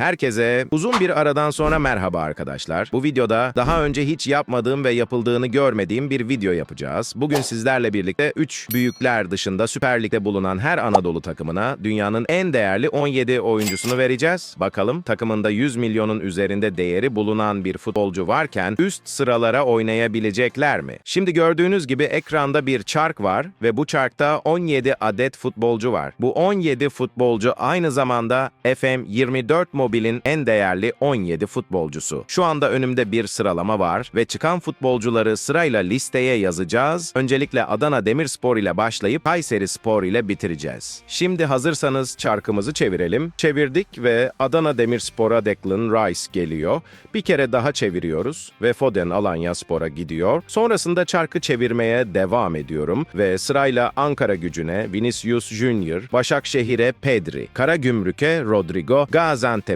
Herkese uzun bir aradan sonra merhaba arkadaşlar. Bu videoda daha önce hiç yapmadığım ve yapıldığını görmediğim bir video yapacağız. Bugün sizlerle birlikte 3 büyükler dışında Süper Lig'de bulunan her Anadolu takımına dünyanın en değerli 17 oyuncusunu vereceğiz. Bakalım takımında 100 milyonun üzerinde değeri bulunan bir futbolcu varken üst sıralara oynayabilecekler mi? Şimdi gördüğünüz gibi ekranda bir çark var ve bu çarkta 17 adet futbolcu var. Bu 17 futbolcu aynı zamanda FM 24 Mobil'in en değerli 17 futbolcusu. Şu anda önümde bir sıralama var ve çıkan futbolcuları sırayla listeye yazacağız. Öncelikle Adana Demirspor ile başlayıp Kayseri Spor ile bitireceğiz. Şimdi hazırsanız çarkımızı çevirelim. Çevirdik ve Adana Demirspor'a Declan Rice geliyor. Bir kere daha çeviriyoruz ve Foden Alanya Spor'a gidiyor. Sonrasında çarkı çevirmeye devam ediyorum ve sırayla Ankara gücüne Vinicius Junior, Başakşehir'e Pedri, Karagümrük'e Rodrigo,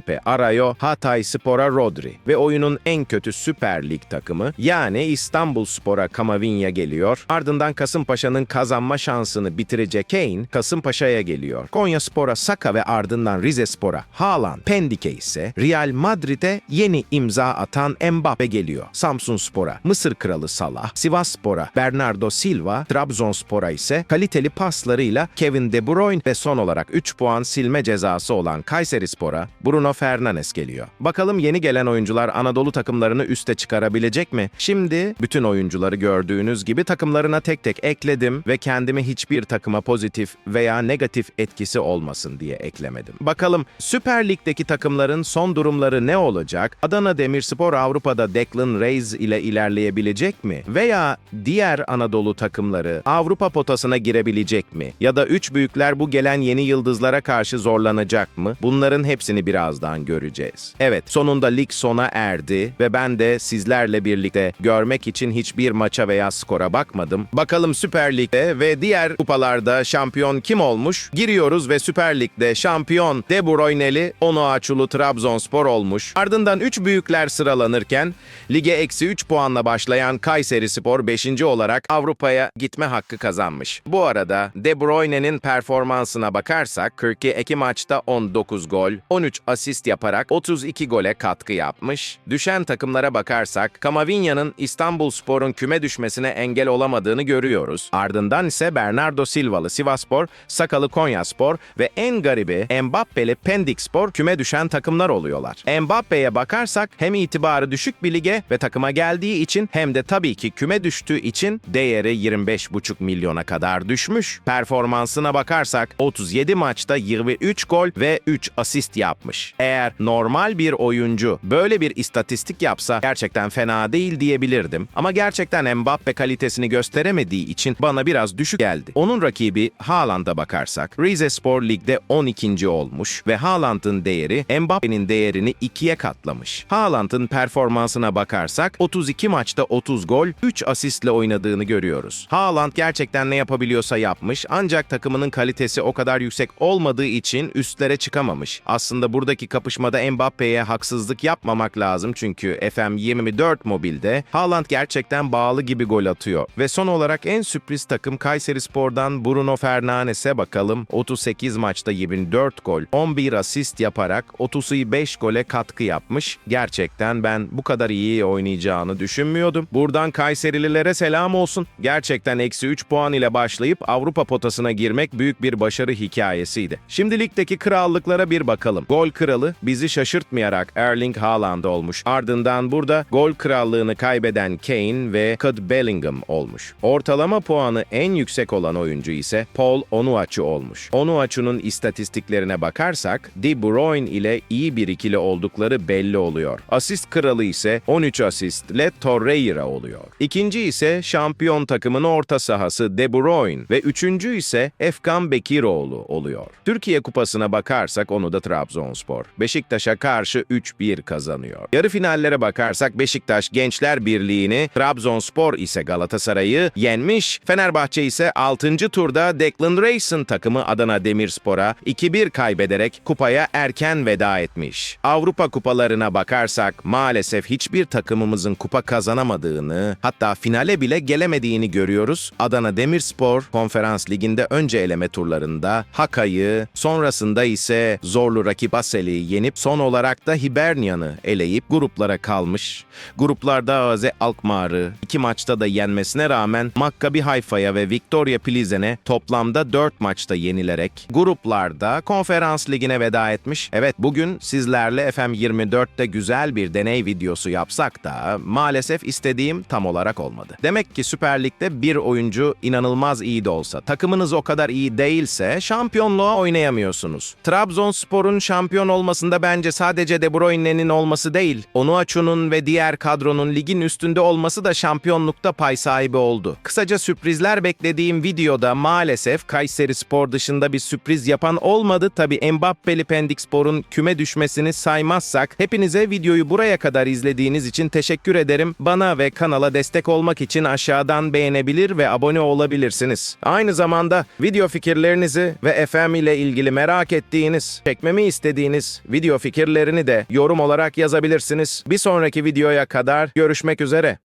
Gaziantep'e Arayo, Hatay Spor'a Rodri ve oyunun en kötü Süper Lig takımı yani İstanbul Spor'a Kamavinga geliyor. Ardından Kasımpaşa'nın kazanma şansını bitirecek Kane Kasımpaşa'ya geliyor. Konya Spor'a Saka ve ardından Rize Spor'a Haaland, Pendik'e ise Real Madrid'e yeni imza atan Mbappe geliyor. Samsun Spor'a Mısır Kralı Salah, Sivas Spor'a Bernardo Silva, Trabzonspor'a ise kaliteli paslarıyla Kevin De Bruyne ve son olarak 3 puan silme cezası olan Kayseri Spor'a Bruno Fernandes geliyor. Bakalım yeni gelen oyuncular Anadolu takımlarını üste çıkarabilecek mi? Şimdi bütün oyuncuları gördüğünüz gibi takımlarına tek tek ekledim ve kendimi hiçbir takıma pozitif veya negatif etkisi olmasın diye eklemedim. Bakalım Süper Lig'deki takımların son durumları ne olacak? Adana Demirspor Avrupa'da Declan Rice ile ilerleyebilecek mi? Veya diğer Anadolu takımları Avrupa potasına girebilecek mi? Ya da üç büyükler bu gelen yeni yıldızlara karşı zorlanacak mı? Bunların hepsini birazdan göreceğiz. Evet, sonunda lig sona erdi ve ben de sizlerle birlikte görmek için hiçbir maça veya skora bakmadım. Bakalım Süper Lig'de ve diğer kupalarda şampiyon kim olmuş? Giriyoruz ve Süper Lig'de şampiyon De Bruyne'li Onuaçulu Trabzonspor olmuş. Ardından 3 büyükler sıralanırken lige eksi 3 puanla başlayan Kayseri Spor 5. olarak Avrupa'ya gitme hakkı kazanmış. Bu arada De Bruyne'nin performansına bakarsak 42 maçta 19 gol, 13 asist yaparak 32 gole katkı yapmış. Düşen takımlara bakarsak Kamavinha'nın İstanbul Spor'un küme düşmesine engel olamadığını görüyoruz. Ardından ise Bernardo Silvalı Sivaspor, Sakalı Konyaspor ve en garibi Mbappe'li Pendik Spor küme düşen takımlar oluyorlar. Mbappe'ye bakarsak hem itibarı düşük bir lige ve takıma geldiği için hem de tabii ki küme düştüğü için değeri 25,5 milyona kadar düşmüş. Performansına bakarsak 37 maçta 23 gol ve 3 asist yapmış. Eğer normal bir oyuncu böyle bir istatistik yapsa gerçekten fena değil diyebilirdim. Ama gerçekten Mbappe kalitesini gösteremediği için bana biraz düşük geldi. Onun rakibi Haaland'a bakarsak Rize Spor Lig'de 12. olmuş ve Haaland'ın değeri Mbappe'nin değerini ikiye katlamış. Haaland'ın performansına bakarsak 32 maçta 30 gol, 3 asistle oynadığını görüyoruz. Haaland gerçekten ne yapabiliyorsa yapmış ancak takımının kalitesi o kadar yüksek olmadığı için üstlere çıkamamış. Aslında buradaki kapışmada Mbappe'ye haksızlık yapmamak lazım çünkü FM24 mobilde Haaland gerçekten bağlı gibi gol atıyor. Ve son olarak en sürpriz takım Kayseri Spor'dan Bruno Fernandes'e bakalım. 38 maçta 24 gol, 11 asist yaparak 35 gole katkı yapmış. Gerçekten ben bu kadar iyi oynayacağını düşünmüyordum. Buradan Kayserililere selam olsun. Gerçekten eksi 3 puan ile başlayıp Avrupa potasına girmek büyük bir başarı hikayesiydi. Şimdi ligdeki krallıklara bir bakalım. Gol kralı bizi şaşırtmayarak Erling Haaland olmuş. Ardından burada gol krallığını kaybeden Kane ve Jude Bellingham olmuş. Ortalama puanı en yüksek olan oyuncu ise Paul Onuachu olmuş. Onuachu'nun istatistiklerine bakarsak De Bruyne ile iyi bir ikili oldukları belli oluyor. Asist kralı ise 13 asistle Torreira oluyor. İkinci ise şampiyon takımın orta sahası De Bruyne ve üçüncü ise Efkan Bekiroğlu oluyor. Türkiye Kupası'na bakarsak onu da Trabzonspor. Beşiktaş'a karşı 3-1 kazanıyor. Yarı finallere bakarsak Beşiktaş Gençler Birliği'ni, Trabzonspor ise Galatasaray'ı yenmiş. Fenerbahçe ise 6. turda Declan Rice'ın takımı Adana Demirspor'a 2-1 kaybederek kupaya erken veda etmiş. Avrupa kupalarına bakarsak maalesef hiçbir takımımızın kupa kazanamadığını, hatta finale bile gelemediğini görüyoruz. Adana Demirspor Konferans Ligi'nde önce eleme turlarında Hakay'ı, sonrasında ise zorlu rakip Asel'i Marsilya'yı yenip son olarak da Hibernian'ı eleyip gruplara kalmış. Gruplarda AZ Alkmaar'ı iki maçta da yenmesine rağmen Maccabi Hayfa'ya ve Victoria Plizen'e toplamda 4 maçta yenilerek gruplarda konferans ligine veda etmiş. Evet bugün sizlerle FM24'te güzel bir deney videosu yapsak da maalesef istediğim tam olarak olmadı. Demek ki Süper Lig'de bir oyuncu inanılmaz iyi de olsa, takımınız o kadar iyi değilse şampiyonluğa oynayamıyorsunuz. Trabzonspor'un şampiyon olmasında bence sadece De Bruyne'nin olması değil, Onuachu'nun ve diğer kadronun ligin üstünde olması da şampiyonlukta pay sahibi oldu. Kısaca sürprizler beklediğim videoda maalesef Kayseri Spor dışında bir sürpriz yapan olmadı. Tabi Mbappe'li Pendikspor'un küme düşmesini saymazsak hepinize videoyu buraya kadar izlediğiniz için teşekkür ederim. Bana ve kanala destek olmak için aşağıdan beğenebilir ve abone olabilirsiniz. Aynı zamanda video fikirlerinizi ve FM ile ilgili merak ettiğiniz, çekmemi istediğiniz video fikirlerini de yorum olarak yazabilirsiniz. Bir sonraki videoya kadar görüşmek üzere.